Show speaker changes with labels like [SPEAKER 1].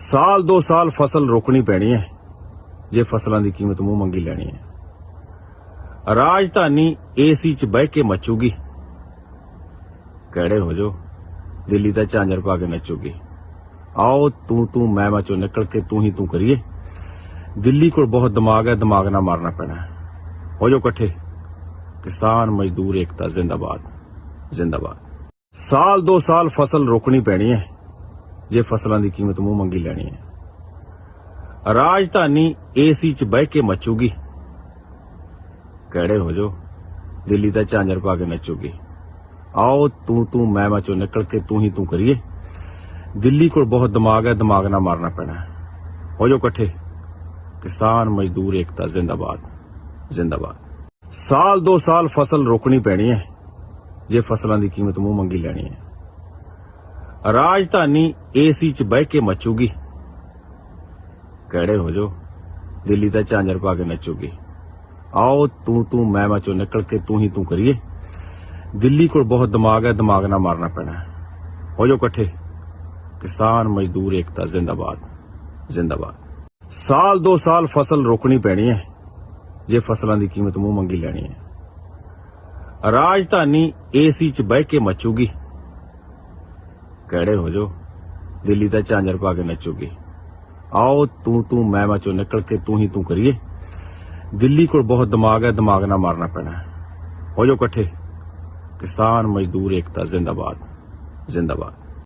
[SPEAKER 1] ਸਾਲ ਦੋ ਸਾਲ ਫਸਲ ਰੋਕਣੀ ਪੈਣੀ ਹੈ। ਜੇ ਫਸਲਾਂ ਦੀ ਕੀਮਤ ਮੂੰਹ ਮੰਗੀ ਲੈਣੀ ਹੈ। ਰਾਜਧਾਨੀ ਏਸੀ ਚ ਬਹਿ ਕੇ ਮਚੂਗੀ। ਕਿਹੜੇ ਹੋ ਜੋ ਦਿੱਲੀ ਦਾ ਝਾਂਜਰ ਪਾ ਕੇ ਨੱਚੂਗੀ। ਆਓ ਤੂੰ ਤੂੰ, ਮੈਂ ਮੈਂ ਚੋਂ ਨਿਕਲ ਕੇ ਤੂੰ ਹੀ ਤੂੰ ਕਰੀਏ। ਦਿੱਲੀ ਕੋਲ ਬਹੁਤ ਦਿਮਾਗ ਹੈ, ਦਿਮਾਗ ਨਾਲ ਮਾਰਨਾ ਪੈਣਾ ਹੋ। ਜੋ ਇਕੱਠੇ। ਕਿਸਾਨ ਮਜ਼ਦੂਰ ਏਕਤਾ ਜ਼ਿੰਦਾਬਾਦ ਜ਼ਿੰਦਾਬਾਦ। ਸਾਲ ਦੋ ਸਾਲ ਫਸਲ ਰੋਕਣੀ ਪੈਣੀ ਹੈ। ਜੇ ਫਸਲਾਂ ਦੀ ਕੀਮਤ ਮੂੰਹ ਮੰਗੀ ਲੈਣੀ ਹੈ। ਰਾਜਧਾਨੀ ਏਸੀ ਚ ਬਹਿ ਕੇ ਮਚੂਗੀ। ਕਿਹੜੇ ਹੋ ਜੋ ਦਿੱਲੀ ਦਾ ਝਾਂਜਰ ਪਾ ਕੇ ਨੱਚੂਗੀ। ਆਓ ਤੂੰ ਤੂੰ, ਮੈਂ ਮੈਂ ਚੋਂ ਨਿਕਲ ਕੇ ਤੂੰ ਹੀ ਤੂੰ ਕਰੀਏ। ਦਿੱਲੀ ਕੋਲ ਬਹੁਤ ਦਿਮਾਗ ਹੈ, ਦਿਮਾਗ ਨਾਲ ਮਾਰਨਾ ਪੈਣਾ ਹੋ। ਜੋ ਇਕੱਠੇ। ਕਿਸਾਨ ਮਜ਼ਦੂਰ ਏਕਤਾ, ਜ਼ਿੰਦਾਬਾਦ ਜ਼ਿੰਦਾਬਾਦ। ਸਾਲ ਦੋ ਸਾਲ ਫਸਲ ਰੋਕਣੀ ਪੈਣੀ ਹੈ। ਜੇ ਫਸਲਾਂ ਦੀ ਕੀਮਤ ਮੂੰਹ ਮੰਗੀ ਲੈਣੀ ਹੈ। ਰਾਜਧਾਨੀ ਏਸੀ ਚ ਬਹਿ ਕੇ ਮਚੂਗੀ। ਕਿਹੜੇ ਹੋ ਜੋ ਦਿੱਲੀ ਦਾ ਝਾਂਜਰ ਪਾ ਕੇ ਨੱਚੂਗੀ। ਆਓ ਤੂੰ ਤੂੰ, ਮੈਂ ਮੈਂ ਚੋਂ ਨਿਕਲ ਕੇ ਤੂੰ ਹੀ ਤੂੰ ਕਰੀਏ। ਦਿੱਲੀ ਕੋਲ ਬਹੁਤ ਦਿਮਾਗ ਹੈ, ਦਿਮਾਗ ਨਾਲ ਮਾਰਨਾ ਪੈਣਾ ਹੋ। ਜੋ ਇਕੱਠੇ। ਕਿਸਾਨ ਮਜ਼ਦੂਰ ਏਕਤਾ, ਜ਼ਿੰਦਾਬਾਦ ਜ਼ਿੰਦਾਬਾਦ। ਸਾਲ ਦੋ ਸਾਲ ਫਸਲ ਰੋਕਣੀ ਪੈਣੀ ਹੈ। ਜੇ ਫਸਲਾਂ ਦੀ ਕੀਮਤ ਮੂੰਹ ਮੰਗੀ ਲੈਣੀ ਹੈ। ਰਾਜਧਾਨੀ ਏਸੀ ਚ ਬਹਿ ਕੇ ਮਚੂਗੀ। ਕਿਹੜੇ ਹੋ ਜੋ ਦਿੱਲੀ ਦਾ ਝਾਂਜਰ ਪਾ ਕੇ ਨੱਚੂਗੀ। ਆਓ, ਤੂੰ ਤੂੰ, ਮੈਂ ਮੈਂ ਚੋਂ ਨਿਕਲ ਕੇ ਤੂੰ ਹੀ ਤੂੰ ਕਰੀਏ। ਦਿੱਲੀ ਕੋਲ ਬਹੁਤ ਦਿਮਾਗ ਹੈ, ਦਿਮਾਗ ਨਾਲ ਮਾਰਨਾ ਪੈਣਾ ਹੋ। ਜੋ ਇਕੱਠੇ। ਕਿਸਾਨ ਮਜ਼ਦੂਰ ਏਕਤਾ, ਜ਼ਿੰਦਾਬਾਦ। ਜ਼ਿੰਦਾਬਾਦ।